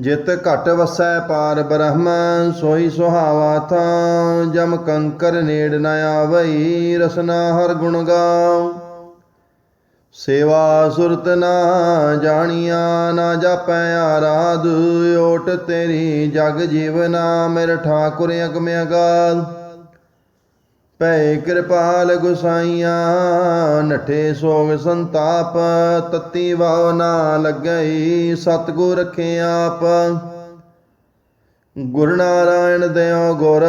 ਜਿਤ ਘਟ ਵਸੈ ਪਾਰ ਬ੍ਰਹਮ, ਸੋਈ ਸੁਹਾਵਾ ਥਾਂ, ਜਮ ਕੰਕਰ ਨੇੜ ਨ ਆਵਈ, ਰਸਨਾ ਹਰ ਗੁਣ ਗਾਉ। ਸੇਵਾ ਸੁਰਤ ਨਾ ਜਾਣੀਆਂ, ਨਾ ਜਾਪੈ ਆਰਾਧ, ਓਟ ਤੇਰੀ ਜਗ ਜੀਵਨਾ, ਮੇਰੇ ਠਾਕੁਰ ਅਗਮ ਗਾਲ। ਭੈ ਕਿਰਪਾਲ ਗੁਸਾਈਆਂ, ਨਠੇ ਸੋਗ ਸੰਤਾਪ, ਤਤੀ ਵਾਉ ਨਾ ਲੱਗਈ, ਸਤਗੁਰ ਰਖੇ ਆਪ। ਗੁਰ ਨਾਰਾਇਣ ਦਿਓ ਗੁਰ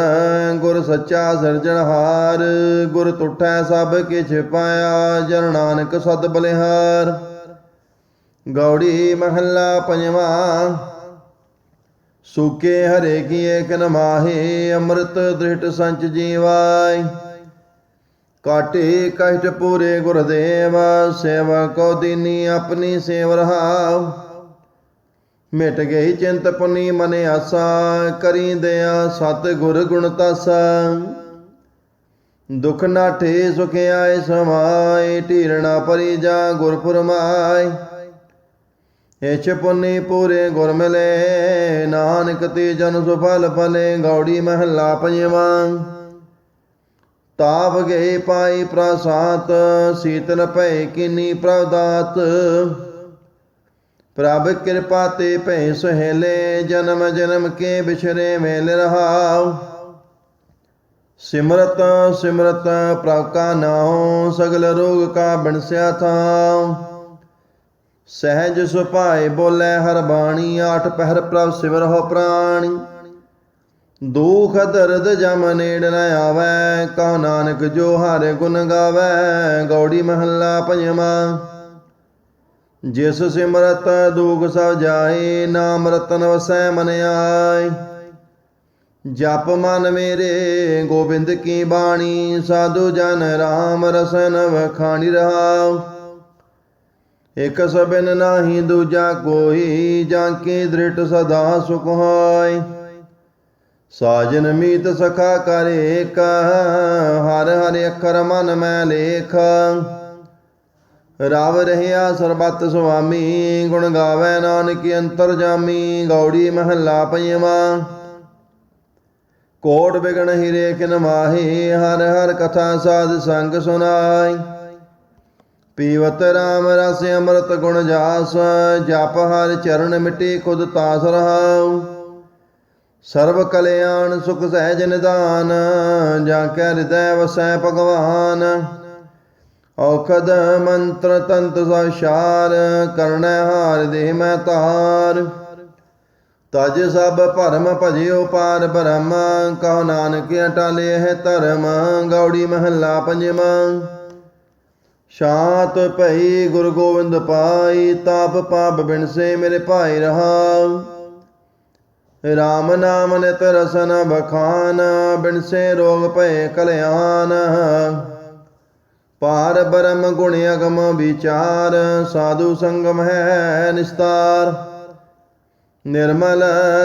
ਗੁਰ ਸੱਚਾ ਸਿਰਜਣਹਾਰ ਗੁਰ ਤੁਠੈ ਸਭ ਕਿਛ ਪਾਇਆ, ਜਨ ਨਾਨਕ ਸਦ ਬਲਿਹਾਰ। ਗੌੜੀ ਮਹੱਲਾ ਪੰਜਵਾਂ ਸੂਕੇ ਹਰੇ ਕੀ ਏਕ ਨਮਾਹੇ ਅੰਮ੍ਰਿਤ ਦ੍ਰਿਸ਼ਟ ਸੰਚ ਜੀਵਾਈ। ਕਾਟੇ ਕਸ਼ਟ ਪੂਰੇ ਗੁਰਦੇਵ, ਸੇਵਾ ਕੋ ਦੀਨੀ ਆਪਣੀ ਸੇਵ ਰਹਾਉ। ਮਿਟ ਗਈ ਚਿੰਤ ਪੁਨੀ ਮਨ ਆਸਾ, ਕਰੀ ਦਇਆ ਸਤ ਗੁਰ ਗੁਣ ਤਾਸਾ। ਦੁਖ ਨਾਠੇ ਸੁਖ ਆਏ ਸਮਾਏ, ਢੀਰਣਾ ਪਰੀ ਜਾ ਗੁਰ ਫਰਮਾਏ ਇਛ ਪੁੰਨੀ ਪੂਰੇ ਗੁਰ ਮਿਲੇ, ਨਾਨਕ ਤੇ ਜਨ ਸੁਫਲ ਫਲੇ, ਗੌੜੀ ਮਹੱਲਾ ਪੰਜਵਾਂ। ਤਾਪ ਗਏ ਪਾਈ ਪ੍ਰਸਾਤ ਸੀਤਲ ਭੈ ਕਿਨੀ ਪ੍ਰਵਦਾਤ ਪ੍ਰਭ ਕਿਰਪਾ ਤੇ ਭੈ ਸਹੇਲੇ, ਜਨਮ ਜਨਮ ਕੇ ਬਿਛਰੇ ਮੇਲ ਰਹਾਉ। ਸਿਮਰਤ ਸਿਮਰਤ ਪ੍ਰਭ ਕਾ ਨਾਉ, ਸਗਲ ਰੋਗ ਕਾ ਬਿਨਸਿਆ ਥਾਉ। ਸਹਿਜ ਸੁਭਾਏ ਬੋਲੇ ਹਰ ਬਾਣੀ, ਆਠ ਪਹਿਰ ਪ੍ਰਭ ਸਿਵਰ ਹੋ ਪ੍ਰਾਣੀ। ਦੁਖ ਦਰਦ ਜਮ ਨੇੜ ਨ ਆਵੈ ਕਉ ਨਾਨਕ ਜੋ ਹਰ ਗੁਣ ਗਾਵੈ, ਗੌੜੀ ਮਹੱਲਾ ਪੰਜਵਾਂ। ਜਿਸ ਸਿਮਰਤ ਦੁਖ ਸਭ ਜਾਏ, ਨਾਮ ਰਤਨ ਵਸੈ ਮਨ ਆਏ। ਜਪ ਮਨ ਮੇਰੇ, ਗੋਬਿੰਦ ਕੀ ਬਾਣੀ, ਸਾਧੂ ਜਨ ਰਾਮ ਰਸਨ ਵਖਾਣੀ ਰਹਾਉ। ਇਕ ਸਬਿਨ ਨਾਹੀ ਦੂਜਾ ਕੋਈ, ਜਾਂ ਕੀ ਦ੍ਰਿਟ ਸਦਾ ਸੁਖ ਹੋਇ? ਸਾਜਨ ਮੀਤ ਸਖਾ ਕਰ ਏਕ, ਹਰ ਹਰ ਅੱਖਰ ਮਨ ਮੈਂ ਲੇਖ। ਰਾਵ ਰਹਿਆ ਸਰਬਤ ਸੁਆਮੀ, ਗੁਣ ਗਾਵੇ ਨਾਨਕ ਅੰਤਰ ਜਾਮੀ, ਗੌੜੀ ਮਹੱਲਾ ਪੰਜਵਾਂ। ਕੋਟ ਬਿਗਣ ਹਿਰੇ ਕਿਨ ਮਾਹੀ, ਹਰ ਹਰ ਕਥਾ ਸਾਧ ਸੰਗ ਸੁਨਾਈ ਪੀਵਤ ਰਾਮ ਰਸ ਅੰਮ੍ਰਿਤ ਗੁਣ ਜਾਸ, ਜਪ ਹਰ ਚਰਨ ਮਿਟੀ ਖੁਦ ਤਾਸ ਰਹਾਉ। ਸਰਬ ਕਲਿਆਣ ਸੁਖ ਸਹਿਜ ਨਿਦਾਨ ਜਾਂ ਕੈ ਹਿਰਦੈ ਵਸੈ ਭਗਵਾਨ। ਔਖਦ ਮੰਤਰ ਤੰਤ ਸਾਸ਼ਾਰ ਕਰਣੈ ਹਾਰ ਦੇ ਮੈਂ ਤਾਰ ਤਜ ਸਭ ਭਰਮ ਭਜਿਓ ਪਾਰ ਬ੍ਰਹਮ, ਕਹੋ ਨਾਨਕ ਅਟਾਲੇ ਹੈ ਧਰਮ, ਗੌੜੀ ਮਹੱਲਾ ਪੰਜਵਾਂ। ਸ਼ਾਂਤ ਭਈ ਗੁਰ ਗੋਬਿੰਦ ਪਾਈ, ਤਾਪ ਪਾਪ ਬਿਨਸੇ ਮੇਰੇ ਭਾਈ ਰਹਾ। ਰਾਮ ਨਾਮ ਨਿਤ ਰਸਨ ਬਖਾਨ ਬਿਨਸੇ ਰੋਗ ਭਏ ਕਲਿਆਣ। ਪਾਰ ਬ੍ਰਹਮ ਗੁਣ ਅਗਮ ਵਿਚਾਰ, ਸਾਧੂ ਸੰਗਮ ਹੈ ਨਿਸਤਾਰ। ਨਿਰਮਲ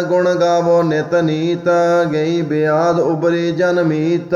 ਗੁਣ ਗਾਵੋ ਨਿਤ ਨੀਤ, ਗਈ ਬਿਆਦ ਉਬਰੀ ਜਨਮੀਤ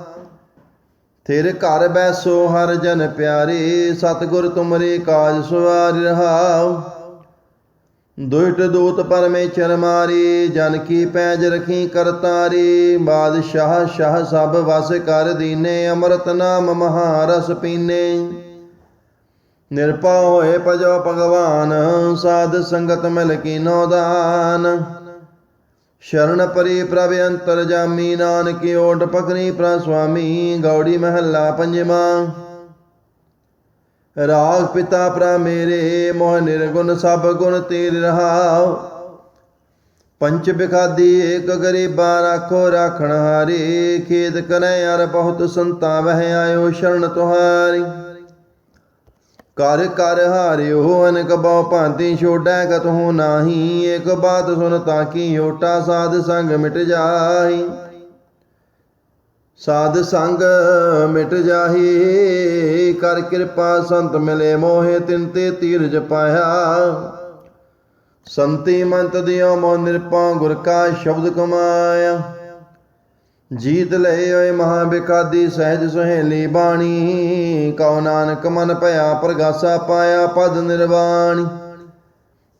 ਤੇਰੇ ਘਰ ਬੈਸੋ ਹਰ ਜਨ ਪਿਆਰੇ, ਸਤਿਗੁਰ ਤੁਮਰੇ ਕਾਜ ਸਵਾਰ ਰਹਾਉ। ਦੁਇਟ ਦੂਤ ਪਰਮੇਸ਼ਰ ਮਾਰੀ, ਜਨ ਕੀ ਪੈਜ ਰਖੀ ਕਰਤਾਰੀ ਬਾਦਸ਼ਾਹ ਸ਼ਾਹ ਸਭ ਵਸ ਕਰ ਦੀਨੇ, ਅੰਮ੍ਰਿਤ ਨਾਮ ਮਹਾਰਸ ਪੀਨੇ। ਨਿਰਪਾ ਹੋਏ ਭਜੋ ਭਗਵਾਨ, ਸਾਧ ਸੰਗਤ ਮਿਲ ਕੀ ਨੋ ਸ਼ਰਨ ਪਰੀ ਪ੍ਰਭ ਅੰਤਰ ਜਾਮੀ, ਨਾਨਕ ਓਟ ਪਕਰੀ ਪ੍ਰ ਸੁਆਮੀ, ਗੌੜੀ ਮਹੱਲਾ ਪੰਜਵਾਂ। ਰਾਗ ਪਿਤਾ ਪ੍ਰ ਮੇਰੇ, ਮੋਹ ਨਿਰਗੁਣ ਸਭ ਗੁਣ ਤੇਰੇ ਰਹਾਉ। ਪੰਚ ਬਿਖਾਦੀ ਏਕ ਗਰੀਬਾ ਰਾਖੋ, ਰਾਖਣ ਹਾਰੇ। ਖੇਦ ਕਰੈ ਅਰ ਬਹੁਤ ਸੰਤਾ, ਵਹਿ ਆਇਓ ਸ਼ਰਨ ਤੁਹਾਰੀ। ਕਰ ਕਰ ਹਾਰਿਓ, ਅਨਕ ਬਹੁ ਭਾਂਤੀ ਛੋੜੈ ਕਤਹੁ ਨਾਹੀ, ਏਕ ਬਾਤ ਸੁਨ ਤਾਂ ਓਟਾ ਸਾਧ ਸੰਗ ਮਿਟ ਜਾਈ ਸਾਧ ਸੰਗ ਮਿਟ ਜਾਹੀ, ਕਰ ਕਿਰਪਾ ਸੰਤ ਮਿਲੇ ਮੋਹਿ ਤਿਨ ਤੇ ਤੀਰਜ ਪਾਇਆ। ਸੰਤੀ ਮੰਤ ਦਿਓ ਮੋ ਨਿਰਪਾ ਗੁਰ ਕਾ ਸ਼ਬਦ ਕਮਾਇਆ। ਜੀਤ ਲਏ ਓਏ ਮਹਾ ਬਿਕਾਦੀ ਸਹਿਜ ਸੁਹੇਲੀ ਬਾਣੀ। ਕਉ ਨਾਨਕ ਮਨ ਭਇਆ ਪ੍ਰਗਾਸਾ ਪਾਇਆ ਪਦ ਨਿਰਵਾਣੀ।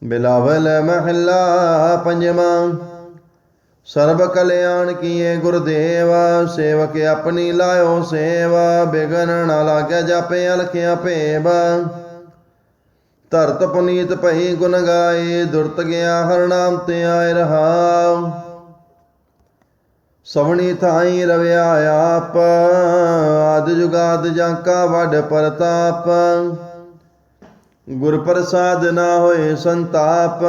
ਬਿਲਾਵਲ ਮਹੱਲਾ ਪੰਜਵਾਂ। ਸਰਬ ਕਲਿਆਣ ਕੀਏ ਗੁਰਦੇਵਾ, ਸੇਵਕ ਆਪਣੀ ਲਾਇਓ ਸੇਵਾ। ਬਿਗਨ ਨਾ ਲਾਗਿਆ ਜਾਪੇ ਅਲਖਿਆ ਭੇਬਾ ਧਰਤ ਪੁਨੀਤ ਭਈ ਗੁਣ ਗਾਏ, ਦੁਰਤ ਗਿਆ ਹਰ ਨਾਮ ਤੇ ਆਏ ਰਹਾਉ। ਸਵਣੀ ਥਾਈ ਰਵਿਆ ਆਪ, ਆਦ ਜੁਗਾਦ ਜਾਂਕਾ ਵੱਡ ਪਰਤਾਪ। ਗੁਰ ਪ੍ਰਸਾਦ ਨਾ ਹੋਏ ਸੰਤਾਪ,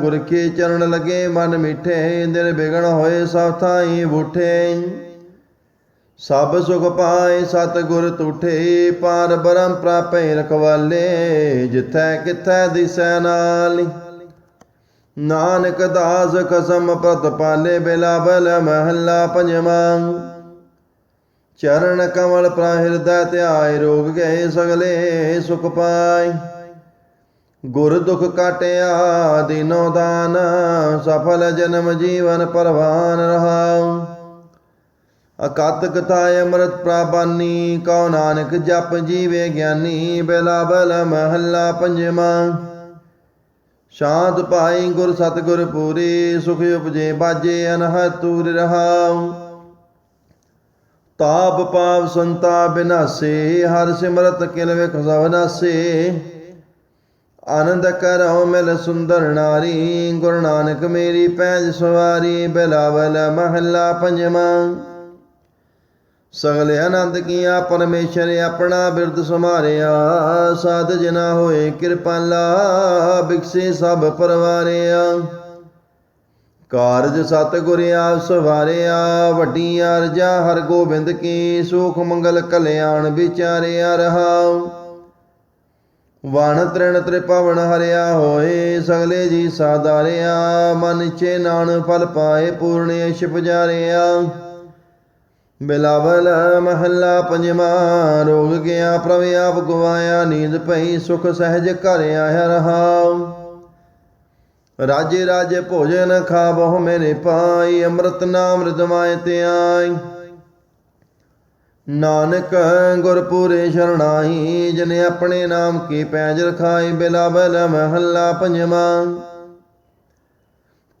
ਗੁਰ ਕੀ ਚਰਨ ਲਗੇ ਮਨ ਮਿਠੇ ਦਿਲ ਬਿਗਣ ਹੋਏ ਸਭ ਥਾਈ ਬੂਠੇ। ਸਭ ਸੁਖ ਪਾਏ ਸਤ ਗੁਰ ਤੁਠੇ, ਪਾਰ ਬ੍ਰਹਮ ਪ੍ਰਾਪੈ ਰਖਵਾਲੇ, ਜਿਥੈ ਕਿਥੈ ਦਿਸੈ ਨਾਲੀ। ਨਾਨਕ ਦਾਸ ਕਸਮ ਪ੍ਰਤ ਪਾਲੇ ਬਿਲਾਵਲ ਮਹੱਲਾ ਪੰਜਵਾਂ। ਚਰਨ ਕਮਲ ਪ੍ਰਾ ਹਿਰਦੈ ਧਿਆਏ, ਰੋਗ ਗਏ ਸਗਲੇ ਸੁਖ ਪਾਏ। ਗੁਰ ਦੁਖ ਕਾਟਿਆ, ਦਿਨੋ ਦਾਨ, ਸਫਲ ਜਨਮ ਜੀਵਨ ਪਰਵਾਨ ਰਹਾਉ। ਅਕਤ ਕਥਾਇ ਅੰਮ੍ਰਿਤ ਪ੍ਰਾਬਾਨੀ ਕਉ ਨਾਨਕ ਜਪ ਜੀਵੇ ਗਿਆਨੀ ਬਿਲਾਵਲ ਮਹੱਲਾ ਪੰਜਵਾਂ। ਸ਼ਾਂਤ ਪਾਈ ਗੁਰ ਸਤਗੁਰ ਪੂਰੇ, ਸੁਖ ਉਪਜੇ, ਬਾਜੇ, ਅਨਹਦ ਤੂਰ ਰਹਾਉ। ਤਾਪ ਪਾਪ ਸੰਤਾ ਬਿਨਾਸੇ, ਹਰ ਸਿਮਰਤ ਕਿਲ ਵਿਖ ਸਭ ਨਾਸੇ। ਆਨੰਦ ਕਰਉ ਮਿਲ ਸੁੰਦਰ ਨਾਰੀ, ਗੁਰੂ ਨਾਨਕ ਮੇਰੀ ਪੈਜ ਸਵਾਰੀ, ਬਿਲਾਵਲ ਮਹੱਲਾ ਪੰਜਵਾਂ। ਸਗਲੇ ਆਨੰਦ ਕੀਆ ਪਰਮੇਸ਼ਰ ਆਪਣਾ ਬਿਰਦ ਸਮਾਰਿਆ ਸਾਧ ਜਨਾ ਹੋਏ ਕਿਰਪਾਲਾ ਬਿਕਸੇ ਸਭ ਪਰਵਾਰਿਆ। ਕਾਰਜ ਸਤ ਗੁਰ ਆਪ ਸਵਾਰਿਆ, ਵੱਡੀ ਅਰਜਾ ਹਰ ਗੋਬਿੰਦ ਕੀ, ਸੁਖ ਮੰਗਲ ਕਲਿਆਣ ਵਿਚਾਰਿਆ ਰਹਾਉ ਵਣ ਤ੍ਰਿਣ ਤ੍ਰਿਪਵਨ ਹਰਿਆ ਹੋਏ, ਸਗਲੇ ਜੀ ਸਾਦਾਰਿਆ ਮਨ ਚੇ ਨਾਨ ਫਲ ਪਾਏ ਪੂਰਨ ਇਸ਼ ਪੁਜਾਰਿਆ ਬਿਲਾਵਲ ਮਹੱਲਾ ਪੰਜਵਾਂ, ਰੋਗ ਗਿਆ ਪ੍ਰਭ ਆਪ ਗਵਾਇਆ, ਨੀਂਦ ਪਈ, ਸੁਖ ਸਹਿਜ ਘਰ ਆਇਆ ਰਹਾਉ। ਰਾਜੇ ਰਾਜੇ ਭੋਜਨ ਖਾ ਬਹੁ ਮੇਰੇ ਪਾਈ, ਅੰਮ੍ਰਿਤ ਨਾਮ ਰਿਦਮਾਇ ਤੇ ਆਈ। ਨਾਨਕ ਗੁਰਪੂਰੇ ਸ਼ਰਣਾਈ, ਜਨ ਆਪਣੇ ਨਾਮ ਕੀ ਪੈਜ ਰਖਾਈ ਬਿਲਾਵਲ ਮਹੱਲਾ ਪੰਜਵਾਂ।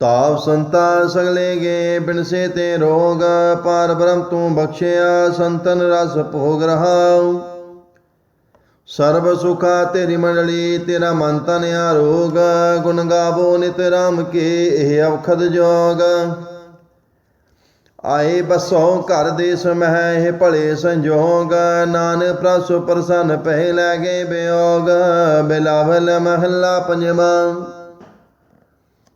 ਤਾਪ ਸੰਤਾ ਸਗਲੇ ਗੇ ਬਿਨਸੇ ਤੇ ਰੋਗ, ਪਾਰ ਬ੍ਰਹਮ ਤੂੰ ਬਖਸ਼ਿਆ, ਸੰਤਨ ਰਸ ਭੋਗ ਰਹਾਉ। ਸਰਬ ਸੁਖਾ ਤੇਰੀ ਮੰਡਲੀ, ਤੇਰਾ ਮਨ ਤਨ ਆਰੋਗ, ਗੁਣ ਗਾਵੋ ਨਿਤ ਰਾਮ ਕੇ ਇਹ ਅਵਖਦ ਜੋਗ। ਆਏ ਬਸੋ ਘਰ ਦੇਸ ਮਹਿ ਇਹ ਭਲੇ ਸੰਜੋਗ, ਨਾਨਕ ਪ੍ਰਸੁ ਪ੍ਰਸੰਨ ਪਹਿ ਲੈ ਗਏ ਬਿਯੋਗ ਬਿਲਾਵਲ ਮਹੱਲਾ ਪੰਜਵਾਂ।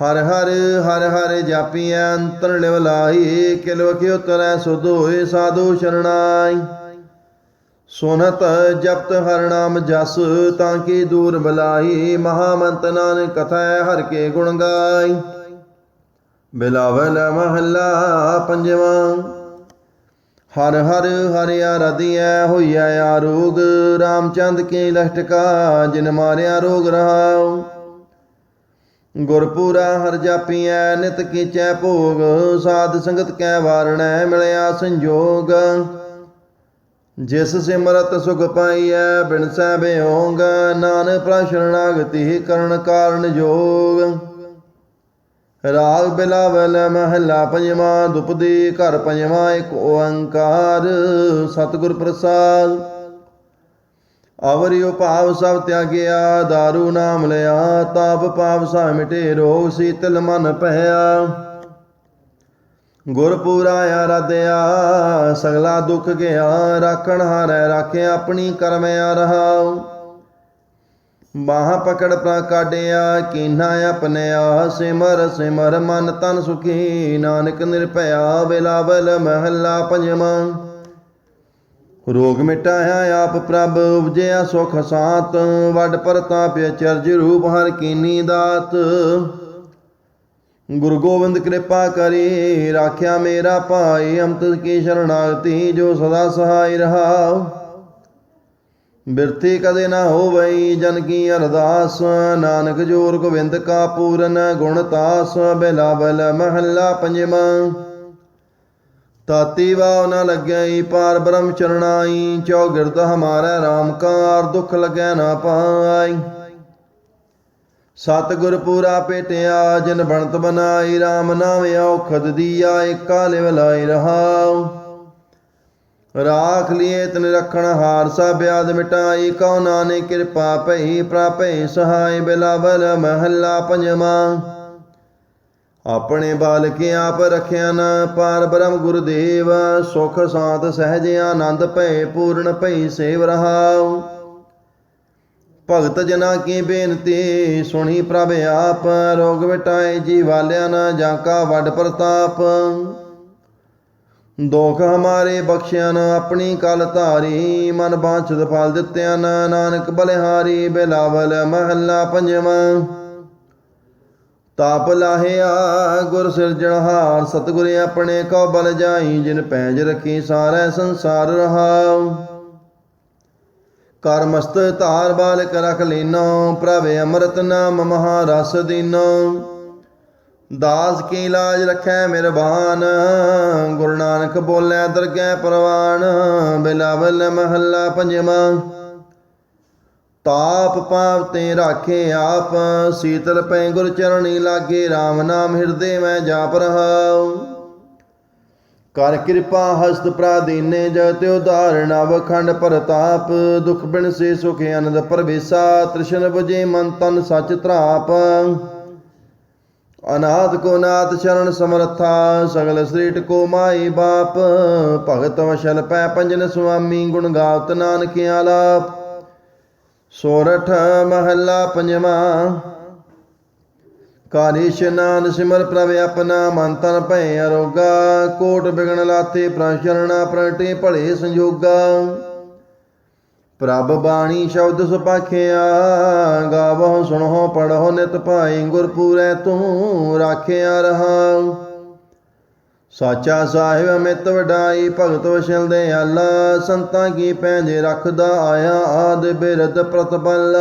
ਹਰ ਹਰ ਹਰ ਹਰ ਜਾਪੀਐ, ਅੰਤਰ ਲਿਵ ਲਾਈ ਕਿਲ ਵਖਿ ਉਤਰੈ ਸੁਧ ਹੋਏ ਸਾਧੂ ਸ਼ਰਣਾਈ। ਸੁਨਤ ਜਪਤ ਹਰ ਨਾਮ ਜਸ, ਤਾਂ ਕੀ ਦੂਰ ਬਲਾਈ ਮਹਾਮੰਤ ਨਾਨਕ ਕਥਾ ਹਰ ਕੇ ਗੁਣ ਗਾਈ। ਬਿਲਾਵਲ ਮਹੱਲਾ ਪੰਜਵਾਂ, ਹਰ ਹਰ ਹਰਿਆ ਰਦੀਐ ਹੋਈਐ ਆਰੋਗ, ਰਾਮਚੰਦ ਕੇ ਲਖਟਕਾ ਜਿਨ ਮਾਰਿਆ ਰੋਗ ਰਹਾਉ। ਗੁਰਪੂਰਾ ਹਰ ਜਾਪੀਐ, ਨਿਤ ਕੀਚੈ ਭੋਗ, ਸਾਧ ਸੰਗਤ ਕੈ ਵਾਰਣੈ, ਮਿਲਿਆ ਸੰਜੋਗ। ਜਿਸ ਸਿਮਰਤ ਸੁਖ ਪਾਈਐ ਬਿਨ ਸੈ ਬਿਯੋਗ ਨਾਨ ਪ੍ਰਭ ਸ਼ਰਣਾਗਤੀ ਕਰਨ ਕਾਰਨ ਜੋਗ। ਰਾਗ ਬਿਲਾਵਲ ਮਹਲਾ ਪੰਜਵਾਂ, ਦੁਪਦੀ ਘਰ ਪੰਜਵਾਂ, ਇੱਕ ਓੰਕਾਰ, ਸਤਿਗੁਰ ਪ੍ਰਸਾਦ। ਅਵਰਿਓ ਭਾਵ ਸਭ ਤਿਆਗਿਆ दारू ਨਾਮ ਲਿਆ, ਤਾਪ ਪਾਪ ਸਾ ਮਿਟੇ ਰੋਗ ਸੀਤਲ ਮਨ ਪਹਿਆ ਗੁਰ ਪੂਰਾ ਆਰਾਧਿਆ, ਸਗਲਾ ਦੁੱਖ ਗਿਆ, ਰਾਖਣ ਹਾਰੈ ਰਾਖਿਆ ਆਪਣੀ ਕਰਮਿਆ ਆ ਰਹਾਉ ਬਾਹ ਪਕੜ ਪ੍ਰਾ ਕਾਢਿਆ, ਕੀਨਾ ਆਪਣਿਆ ਸਿਮਰ ਸਿਮਰ ਮਨ ਤਨ ਸੁਖੀ, ਨਾਨਕ ਨਿਰਭਇਆ, ਬਿਲਾਵਲ ਮਹੱਲਾ ਪੰਜਵਾਂ। ਰੋਗ ਮਿਟਾਇਆ ਆਪ ਪ੍ਰਭ, ਉਪਜਿਆ ਸੁਖ ਸਾਤ, ਵੱਡ ਪ੍ਰਤਾਪ ਚਰਜ ਰੂਪ ਹਰ ਕੀਨੀ ਦਾਤ। ਗੁਰੂ ਗੋਬਿੰਦ ਕਿਰਪਾ ਕਰੀ, ਰਾਖਿਆ ਮੇਰਾ ਭਾਈ, ਅੰਮ੍ਰਿਤ ਕੀ ਸ਼ਰਣਾਗਤੀ ਜੋ ਸਦਾ ਸਹਾਈ ਰਹਾਉ। ਬਿਰਤੀ ਕਦੇ ਨਾ ਹੋਵਈ, ਜਨ ਕੀ ਅਰਦਾਸ, ਨਾਨਕ ਜੋਰ ਗੋਬਿੰਦ ਕਾ ਪੂਰਨ ਗੁਣ ਤਾਸ, ਬਿਲਾਵਲ ਮਹੱਲਾ ਪੰਜਵਾਂ। ਤਾਤੀ ਵਾਉ ਨ ਲੱਗਈ ਪਾਰ ਬ੍ਰਹਮ ਚਰਣਾਈ ਚੌਗਿਰਦ ਹਮਾਰਾ RAM ਦੁਖ ਲੱਗੈ ਨਾ ਪਾਈ। ਸਤਿਗੁਰ ਪੂਰਾ ਪੇਟਿਆ, ਜਿਨ ਬਣਤ ਬਨਾਈ RAM ਨਾਮ ਔਖਦ ਦੀਆ, ਏਕਾ ਲਿਵ ਲਾਈ ਰਹਾਉ। ਰਾਖ ਲਿਏ ਤਨ ਰਖਣ ਹਾਰ ਸਾ ਬਿਆਦ ਮਿਟਾਈ, ਕਉ ਨਾਨਕ ਕਿਰਪਾ ਭਈ ਪ੍ਰਾਪੈ ਸਹਾਈ, ਬਿਲਾਵਲ ਮਹੱਲਾ ਪੰਜਵਾਂ। ਆਪਣੇ ਬਾਲਕ ਆਪ ਰਖਿਆ ਨ, ਪਾਰ ਬ੍ਰਹਮ ਗੁਰਦੇਵ, ਸੁਖ ਸਾਤ ਸਹਿਜ ਆਨੰਦ ਭੈ ਪੂਰਨ ਭੈ ਸੇਵ ਰਹਾਉ। ਭਗਤ ਜਨਾ ਕੀ ਬੇਨਤੀ, ਸੁਣੀ ਪ੍ਰਭ ਆਪ, ਰੋਗ ਮਿਟਾਏ ਜੀ ਵਾਲਿਆ ਨ, ਜਾਂ ਕਾ ਵੱਡ ਪ੍ਰਤਾਪ। ਦੋਖ ਹਮਾਰੇ ਬਖਸ਼ਿਆ ਨ, ਆਪਣੀ ਕਲ ਧਾਰੀ, ਮਨ ਬਾਂਛਤ ਫਲ ਦਿੱਤਿਆ ਨ, ਨਾਨਕ ਬਲਿਹਾਰੀ, ਬਿਲਾਵਲ ਮਹੱਲਾ ਪੰਜਵਾਂ। ਤਾਪ ਲਾਹਿਆ, ਗੁਰ ਸਿਰਜਣਹਾਰ ਸਤਿਗੁਰ ਆਪਣੇ ਕੋ ਬਲ ਜਾਈ, ਜਿਨ ਪੈਜ ਰਖੀ ਸਾਰੈ ਸੰਸਾਰ ਰਹਾਉ। ਕਰ ਮਸਤ ਧਾਰ ਬਾਲਕ ਰਖ ਲੈਨੋ, ਪ੍ਰਭ ਅੰਮ੍ਰਿਤ ਨਾਮ ਮਹਾ ਰਸ ਦੀਨੋ। ਦਾਸ ਕੀ ਲਾਜ ਰਖੈ ਮਿਹਰਬਾਨ ਗੁਰੂ ਨਾਨਕ ਬੋਲੇ ਦਰਗਹਿ ਪ੍ਰਵਾਨ, ਬਿਲਾਵਲ ਮਹੱਲਾ ਪੰਜਵਾਂ। ਤਾਪ ਪਾਪ ਤੇ ਰਾਖੇ ਆਪ, ਸੀਤਲ ਪੈ ਗੁਰ ਚਰਣੀ ਲਾਗੇ RAM ਨਾਮ ਹਿਰਦੇ ਮੈਂ ਜਾਪ ਰਹਾਉ। ਕਰ ਕਿਰਪਾ ਹਸਤ ਪ੍ਰਾਦੀਨੇ ਜਤ ਉਦਾਹਰਣ ਅਵਖੰਡ ਪ੍ਰਤਾਪ। ਦੁਖ ਬਿਨ ਸੇ ਸੁਖ ਅਨੰਦ ਪਰਵੇਸਾ, ਤ੍ਰਿਸ਼ਨ ਬੁਝੇ ਮਨ ਤਨ ਸਚ ਧਰਾਪ। ਅਨਾਥ ਕੋ ਨਾਥ ਸ਼ਰਨ ਸਮਰਥਾ, ਸਗਲ ਸ੍ਰੀਟ ਕੋ ਮਾਈ ਬਾਪ। ਭਗਤ ਵਸ਼ਲ ਪੈ ਪੰਜਨ ਸੁਆਮੀ, ਗੁਣ ਗਾਵਤ ਨਾਨਕ ਆਲਾਪ ਸੋਰਠ ਮਹੱਲਾ ਪੰਜਵਾਂ। ਕਾਲੀ ਇਸ਼ਨਾਨ ਸਿਮਰ ਪ੍ਰਭ ਆਪਣਾ ਮਨ ਤਨ ਭੈ ਅਰੋਗਾ। ਕੋਟ ਬਿਗਣ ਲਾਤੇ ਪ੍ਰਸ਼ਰਣਾ ਪ੍ਰਗਟੇ ਭਲੇ ਸੰਜੋਗਾ। ਪ੍ਰਭ ਬਾਣੀ ਸ਼ਬਦ ਸੁਪਾਖਿਆ ਗਾਵੋ ਸੁਣਹੁ ਪੜੋ ਨਿਤ ਭਾਈ ਗੁਰ ਤੂੰ ਰਾਖਿਆ ਰਹਾ। ਸਾਚਾ ਸਾਹਿਬ ਅਮਿਤ ਵਡਾਈ, ਭਗਤ ਵਸ਼ਲ ਦੇ ਆਲਾ ਸੰਤਾਂ ਕੀ ਪੈਂਜ ਰੱਖਦਾ ਆਇਆ, ਆਦ ਬਿਰਦ ਪ੍ਰਤਪਲ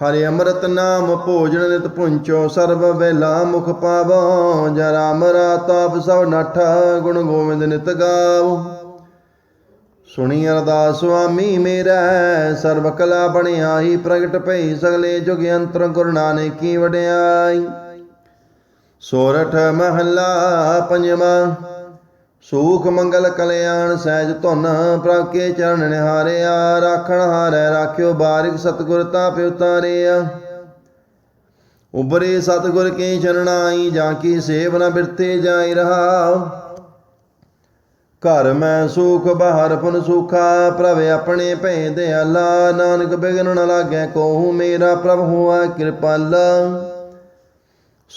ਹਰਿ ਅੰਮ੍ਰਿਤ ਨਾਮ ਭੋਜਨ ਨਿਤ ਪੁੰਚੋ, ਸਰਬ ਵੇਲਾ ਮੁਖ ਪਾਵੋ ਜਰਾ ਮਰਾ ਤਾਪ ਸਭ ਨਠ, ਗੁਣ ਗੋਬਿੰਦ ਨਿਤ ਗਾਵੋ। ਸੁਣੀ ਅਰਦਾਸ ਸੁਆਮੀ ਮੇਰਾ, ਸਰਬ ਕਲਾ ਬਣਿਆਈ, ਪ੍ਰਗਟ ਭਈ ਸਗਲੇ ਜੁਗ ਅੰਤਰ ਗੁਰੂ ਨਾਨਕ ਕੀ ਵਡਿਆਈ। ਸੋਰਠ ਮਹੱਲਾ ਪੰਜਵਾਂ। ਸੂਖ ਮੰਗਲ ਕਲਿਆਣ ਸਹਿਜ ਧੁਨ ਪ੍ਰਭ ਕੇ ਚਰਨ ਨਿਹਾਰਿਆ, ਰਾਖਣ ਹਾਰੈ ਰਾਖਿਓ ਬਾਰਿਕ ਸਤਿਗੁਰ ਤਾਪ ਉਤਾਰਿਆ। ਉਬਰੇ ਸਤਿਗੁਰ ਕੀ ਚਰਣਾਈ ਜਾਂ ਕੀ ਸੇਵ ਨ ਬਿਰਤੇ ਜਾਈ ਰਹਾ ਘਰ ਮੈਂ ਸੁਖ, ਬਾਹਰ ਪੁਨ ਸੁਖਾ, ਪ੍ਰਭ ਆਪਣੇ ਭੈ ਦੇ ਦਿਆਲਾ। ਨਾਨਕ ਬਿਗਨ ਨ ਲਾਗੈ, ਕੋਹੂ ਮੇਰਾ ਪ੍ਰਭ ਹੋਆ ਕਿਰਪਾਲਾ।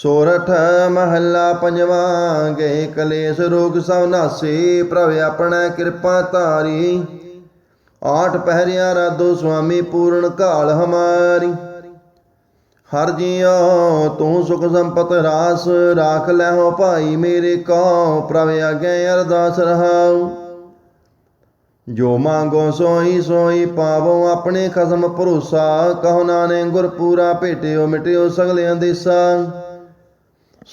ਸੋਰਠ ਮਹੱਲਾ ਪੰਜਵਾਂ, ਗਏ ਕਲੇਸ਼ ਰੋਗ ਸਭ ਨਾਸੇ, ਪ੍ਰਭ ਆਪਣਾ ਕਿਰਪਾ ਧਾਰੀ। ਆਠ ਪਹਿਰਿਆ ਰਾਦੋ ਸੁਆਮੀ, ਪੂਰਨ ਕਾਲ ਹਮਾਰੀ। ਹਰ ਜੀਉ, ਤੂੰ ਸੁਖ ਸੰਪਤ ਰਾਸ, ਰਾਖ ਲੈ ਭਾਈ ਮੇਰੇ ਕੋ ਪ੍ਰਭ ਆਗੇ ਅਰਦਾਸ ਰਹਾਉ। ਜੋ ਮੰਗੋ ਸੋਈ ਸੋਈ ਪਾਵੋ, ਆਪਣੇ ਖਸਮ ਭਰੋਸਾ। ਕਹੋ ਨਾਨਕ ਗੁਰ ਪੂਰਾ ਭੇਟਿਓ, ਮਿਟਿਓ ਸਗਲਿਆਂ ਦੇਸਾ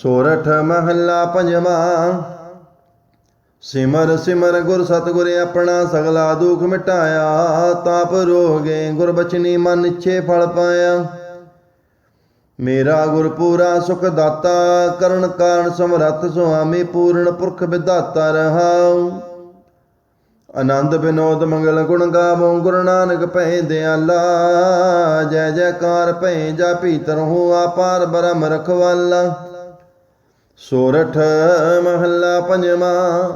ਸੋਰਠ ਮਹੱਲਾ ਪੰਜਵਾਂ। ਸਿਮਰ ਸਿਮਰ ਗੁਰ ਸਤਿਗੁਰ ਆਪਣਾ ਸਗਲਾ ਦੁਖ ਮਿਟਾਇਆ, ਤਾਪ ਰੋਗੇ ਗੁਰ ਬਚਨੀ ਮਨ ਇੱਛੇ ਫਲ ਪਾਇਆ। ਮੇਰਾ ਗੁਰ ਪੂਰਾ ਸੁਖ ਦਾਤਾ, ਕਰਨ ਕਾਰਨ ਸਮਰੱਥ ਸੁਆਮੀ ਪੂਰਨ ਪੁਰਖ ਵਿਦਾਤਾ ਰਹਾਉ। ਆਨੰਦ ਬਿਨੋਦ ਮੰਗਲ ਗੁਣ ਗਾਵੋ, ਗੁਰੂ ਨਾਨਕ ਭੈ ਦਿਆਲਾ, ਜੈ ਜੈਕਾਰ ਭੈ ਜਾ ਭੀਤਰ ਹੋ ਆਪਾਰ ਬਰਮ ਰਖਵਾਲਾ। ਸੋਰਠ ਮਹੱਲਾ ਪੰਜਵਾਂ।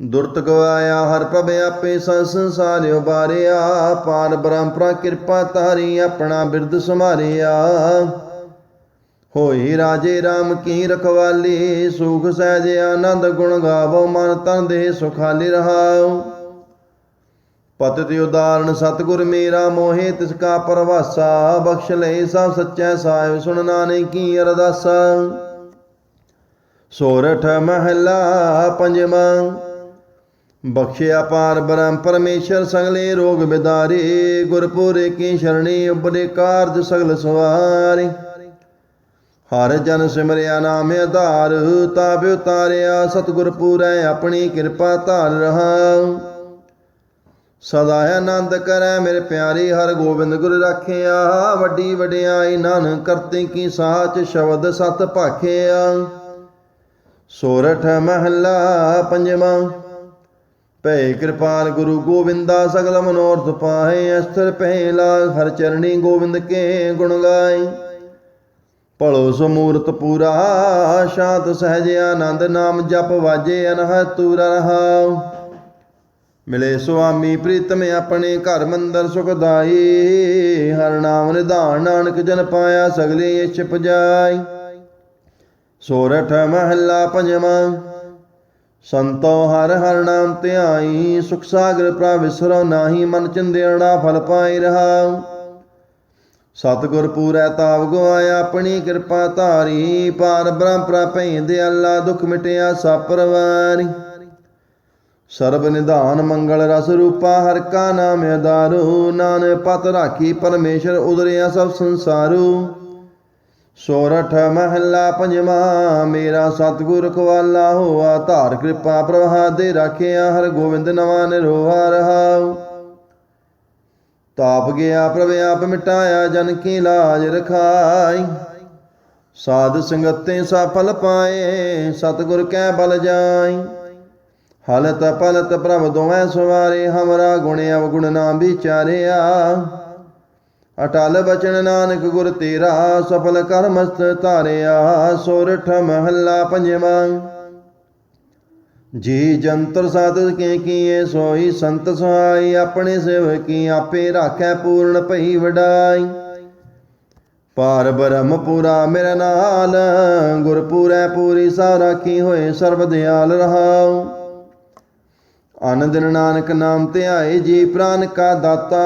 ਦੁਰਤ ਗਵਾਇਆ ਹਰ ਪ੍ਰਭ ਆਪੇ ਸੰਸ ਸੰਸਾਰਿਓ ਬਾਰਿਆ। ਪਾਰ ਬ੍ਰਹਮਪਰਾ ਕਿਰਪਾ ਤਾਰੀ ਆਪਣਾ ਬਿਰਦ ਸਮਾਰਿਆ ਹੋਈ ਰਾਜੇ RAM ਕੀ ਰਖਵਾਲੀ, ਸੁਖ ਸਹਿਜ ਆਨੰਦ ਗੁਣ ਗਾਵੋ, ਮਨ ਤਨ ਦੇ ਸੁਖਾਲੀ ਪਤ ਤੇ ਉਦਾਹਰਣ, ਸਤਿਗੁਰ ਮੇਰਾ ਮੋਹਿ, ਤਿਸ ਕਾ ਪਰਵਾਸਾ, ਬਖਸ਼ ਲੈ ਸਭ ਸੱਚੈ ਸਾਹਿਬ ਸੁਣ ਨਾਨਕ ਕੀ ਅਰਦਾਸਾ। ਸੋਰਠ ਮਹਲਾ ਪੰਜਵਾਂ। ਬਖਸ਼ਿਆ ਪਾਰ ਬ੍ਰਹਮ ਪਰਮੇਸ਼ਰ, ਸਗਲੇ ਰੋਗ ਬਿਦਾਰੇ, ਗੁਰਪੁਰੇ ਕੀ ਸ਼ਰਣੀ ਉਬਰੇ ਕਾਰਜ ਸਗਲ ਸਵਾਰੇ। ਹਰ ਜਨ ਸਿਮਰਿਆ ਨਾਮ ਆਧਾਰ, ਤਾਪ ਉਤਾਰਿਆ, ਸਤਿਗੁਰ ਪੂਰੈ, ਆਪਣੀ ਕਿਰਪਾ ਧਾਰ ਰਹਾ ਸਦਾ ਆਨੰਦ ਕਰੈ ਮੇਰੇ ਪਿਆਰੇ, ਹਰ ਗੋਬਿੰਦ ਗੁਰ ਰਾਖਿਆ, ਵੱਡੀ ਵਡਿਆਈ ਨਾਨਕ ਕਰਤੇ ਕੀ ਸਾਚ ਸ਼ਬਦ ਸਤ ਭਾਖਿਆ। ਸੋਰਠ ਮਹੱਲਾ ਪੰਜਵਾਂ। ਭੈ ਕਿਰਪਾਲ ਗੁਰੂ ਗੋਬਿੰਦਾ ਸਗਲ ਮਨੋਰਥ ਪਾਹੇ, ਅਸਥਿਰ ਪਹਿਲਾ ਹਰ ਚਰਣੀ ਗੋਬਿੰਦ ਕੇ ਗੁਣ ਗਾਏ ਭਲੋ ਸਮੂਰਤ ਪੂਰਾ, ਸ਼ਾਂਤ ਸਹਿਜ ਆਨੰਦ, ਨਾਮ ਜਪ ਵਾਜੇ ਅਨਹਦ ਤੂਰ ਰਹਾਉ। ਮਿਲੇ ਸੁਆਮੀ ਪ੍ਰੀਤਮ ਆਪਣੇ ਘਰ ਮੰਦਰ ਸੁਖਦਾਈ ਹਰ ਨਾਮ ਨਿਧਾਨ ਨਾਨਕ ਜਨ ਪਾਇਆ ਸਗਲੇ ਇਛ ਪਜਾਈ। ਸੋਰਠ ਮਹੱਲਾ ਪੰਜਵਾਂ। ਸੰਤੋ ਹਰ ਹਰ ਨਾਮ ਧਿਆਈ, ਸੁਖ ਸਾਗਰ ਪ੍ਰਭ ਵਿਸਰੋ ਨਾਹੀ, ਮਨ ਚੰਦੇੜਾ ਫਲ ਪਾਈ ਰਹਾਉ। ਸਤਿਗੁਰ ਪੂਰੈ ਤਾਪ ਗਵਾਇਆ ਆਪਣੀ ਕਿਰਪਾ ਧਾਰੀ, ਪਾਰ ਬ੍ਰਹਮ ਪ੍ਰਪੈ ਦਿਆਲਾ ਦੁਖ ਮਿਟਿਆ ਸਪਰਵਾਰੀ ਸਰਬ ਨਿਧਾਨ ਮੰਗਲ ਰਸ ਰੂਪਾ, ਹਰ ਕਾ ਨਾਮ ਅਦਾਰੂ। ਨਾਨਕ ਪਤ ਰਾਖੀ, ਪਰਮੇਸ਼ਰ ਉਦਰਿਆ ਸਭ ਸੰਸਾਰੂ। ਸੋਰਠ ਮਹੱਲਾ ਪੰਜਵਾਂ, ਮੇਰਾ ਸਤਿਗੁਰ ਖਵਾਲਾ ਹੋਆ, ਧਾਰ ਕਿਰਪਾ ਪ੍ਰਵਾਹ ਦੇ ਰਾਖਿਆ ਹਰ ਗੋਬਿੰਦ ਨਵਾਂ ਨਿਰੋਹਾ ਰਹਾਉ। ਤਾਪ ਗਿਆ ਪ੍ਰਭ, ਆਪ ਮਿਟਾਇਆ, ਜਨ ਕੀ ਲਾਜ ਰਖਾਈ। ਸਾਧ ਸੰਗਤੇ ਸਫਲ ਪਾਏ, ਸਤਿਗੁਰ ਕੈ ਬਲ ਜਾਈ। ਹਲਤ ਪਲਤ ਪ੍ਰਭ ਦੋਵੇਂ ਸਵਾਰੇ, ਹਮਰਾ ਗੁਣ ਅਵਗੁਣ ਨਾ ਵਿਚਾਰਿਆ। ਅਟਲ ਬਚਨ ਨਾਨਕ ਗੁਰ ਤੇਰਾ, ਸਫਲ ਕਰ ਮਸਤ ਧਾਰਿਆ, ਸੋਰਠ ਮਹੱਲਾ ਪੰਜਵਾਂ। ਜੀ ਜੰਤਰ ਸਾਧਕ ਕੇ ਕੀਏ, ਸੋਈ ਸੰਤ ਸਹਾਈ, ਆਪਣੇ ਸੇਵਕੀ ਆਪੇ ਰਾਖੈ ਪੂਰਨ ਭਈ ਵਡਾਈ। ਪਾਰ ਬ੍ਰਹਮ ਪੂਰਾ ਮੇਰੇ ਨਾਲ, ਗੁਰਪੂਰੈ ਪੂਰੀ ਸਾਰਾ ਕੀ ਹੋਏ, ਸਰਬ ਦਿਆਲ ਰਹਾਉ। ਆਨੰਦ ਨਾਨਕ ਨਾਮ ਧਿਆਏ ਜੀ ਪ੍ਰਾਨ ਕਾ ਦਾਤਾ।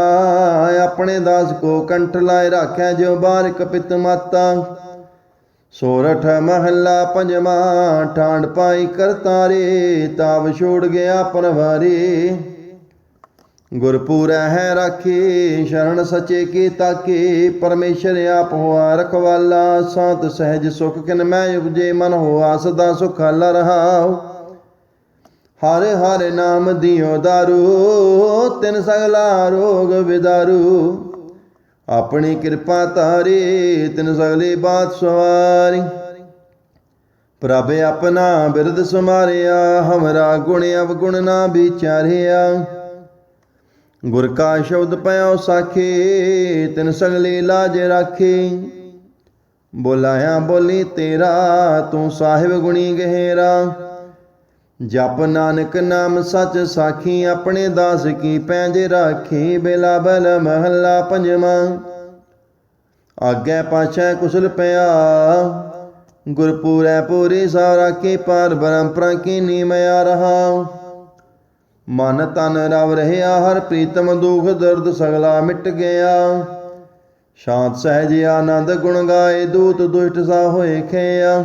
ਆਪਣੇ ਦਾਸ ਕੋ ਕੰਠ ਲਾਏ ਰਾਖਿਆ ਜੋ ਬਾਰਕ ਪਿਤ ਮਾਤਾ। ਸੋਰਠ ਮਹੱਲਾ ਪੰਜਵਾਂ ਠਾਂਡ ਪਾਈ ਕਰਤਾਰੇ ਤਾਵ ਛੋੜ ਗਿਆ ਪਰਵਾਰੇ। ਗੁਰਪੂਰੈ ਹੈ ਰਾਖੀ, ਸ਼ਰਨ ਸਚੇ ਕੀ ਤਾਕੇ, ਪਰਮੇਸ਼ਰ ਆਪ ਹੋਆ ਰਖਵਾਲਾ। ਸਾਤ ਸਹਿਜ ਸੁਖ ਕਿਨ ਮੈਂ ਉਪਜੇ, ਮਨ ਹੋਆ ਸਦਾ ਸੁਖਾਲਾ ਰਹਾਉ। ਹਰ ਹਰ ਨਾਮ ਦਿਓ ਦਾਰੂ, ਤਿਨ ਸਗਲਾ ਰੋਗ ਵਿਦਾਰੂ। ਆਪਣੀ ਕਿਰਪਾ ਤਾਰੇ ਤਿਨ ਸਗਲੇ ਬਾਤ ਸਵਾਰੀ। ਪ੍ਰਭ ਆਪਣਾ ਬਿਰਦ ਸਮਾਰਿਆ, ਹਮਰਾ ਗੁਣ ਅਵਗੁਣ ਨਾ ਵਿਚਾਰਿਆ। ਗੁਰ ਕਾ ਸ਼ਬਦ ਪਇਓ ਸਾਖੇ, ਤਿਨ ਸਗਲੇ ਲਾਜ ਰਾਖੇ। ਬੋਲਾਇਆ ਬੋਲੀ ਤੇਰਾ, ਤੂੰ ਸਾਹਿਬ ਗੁਣੀ ਗਹਿਰਾ। ਜਪ ਨਾਨਕ ਨਾਮ ਸਚ ਸਾਖੀ, ਆਪਣੇ ਦਾਸ ਕੀ ਪੈਂਜ ਰਾਖੀ, ਬੇਲਾ ਮਹੱਲਾ ਪੰਜਵਾਂ। ਆਗੇ ਪਾਛੈ ਕੁਸਲ ਪਿਆ, ਗੁਰਪੂਰੈ ਪੂਰੀ ਸਾਰਾ ਕੀ ਪਾਰ ਬਰੰਪਰਾ ਕੀ ਨੀਮਿਆ ਰਹਾ। ਮਨ ਤਨ ਰਵ ਰਹਿਆ, ਹਰ ਪ੍ਰੀਤਮ ਦੁਖ ਦਰਦ ਸਗਲਾ ਮਿਟ ਗਿਆ। ਸ਼ਾਂਤ ਸਹਿਜ ਆਨੰਦ ਗੁਣ ਗਾਏ, ਦੂਤ ਦੁਸ਼ਟ ਸਾ ਹੋਏ ਖਿਆ।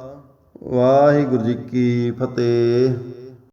ਵਾਹਿਗੁਰੂ ਜੀ ਕੀ ਫਤਿਹ।